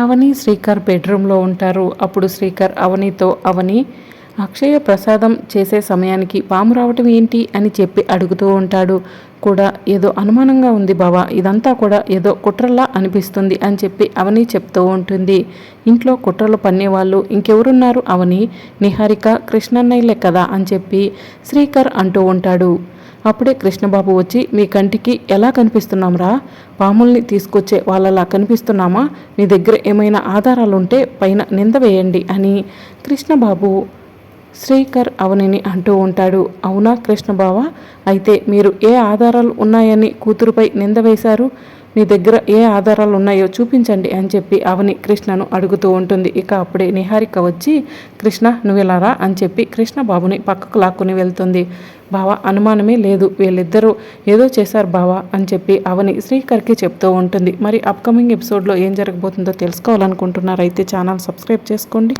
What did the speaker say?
అవని శ్రీకర్ బెడ్రూమ్లో ఉంటారు. అప్పుడు శ్రీకర్ అవనితో అవని అక్షయ ప్రసాదం చేసే సమయానికి పాము రావటం ఏంటి? అని చెప్పి అడుగుతూ ఉంటాడు. కూడా ఏదో అనుమానంగా ఉంది బావా. ఇదంతా కూడా ఏదో కుట్రలా అనిపిస్తుంది అని చెప్పి అవని చెప్తూ ఉంటుంది. ఇంట్లో కుట్రలు పన్నేవాళ్ళు ఇంకెవరున్నారు? అవని నిహారిక కృష్ణన్నయ్యలే కదా అని చెప్పి శ్రీకర్ అంటూ ఉంటాడు. అప్పుడే కృష్ణబాబు వచ్చి మీ కంటికి ఎలా కనిపిస్తున్నాంరా? పాముల్ని తీసుకొచ్చే వాళ్ళలా కనిపిస్తున్నామా? మీ దగ్గర ఏమైనా ఆధారాలుంటే పైన నింద వేయండి అని కృష్ణబాబు శ్రీకర్ అవనిని అంటూ ఉంటాడు. అవునా కృష్ణబావ అయితే మీరు ఏ ఆధారాలు ఉన్నాయని కూతురుపై నింద వేశారు? మీ దగ్గర ఏ ఆధారాలు ఉన్నాయో చూపించండి అని చెప్పి అవని కృష్ణను అడుగుతూ ఉంటుంది. ఇక అప్పుడే నిహారిక వచ్చి కృష్ణ నువ్వెలారా అని చెప్పి కృష్ణ బాబుని పక్కకు లాక్కుని వెళ్తుంది. బావ అనుమానమే లేదు. వీళ్ళిద్దరూ ఏదో చేశారు బావా అని చెప్పి అవని శ్రీకర్కి చెప్తూ ఉంటుంది. మరి అప్కమింగ్ ఎపిసోడ్లో ఏం జరగబోతుందో తెలుసుకోవాలనుకుంటున్నారైతే ఛానల్ సబ్స్క్రైబ్ చేసుకోండి.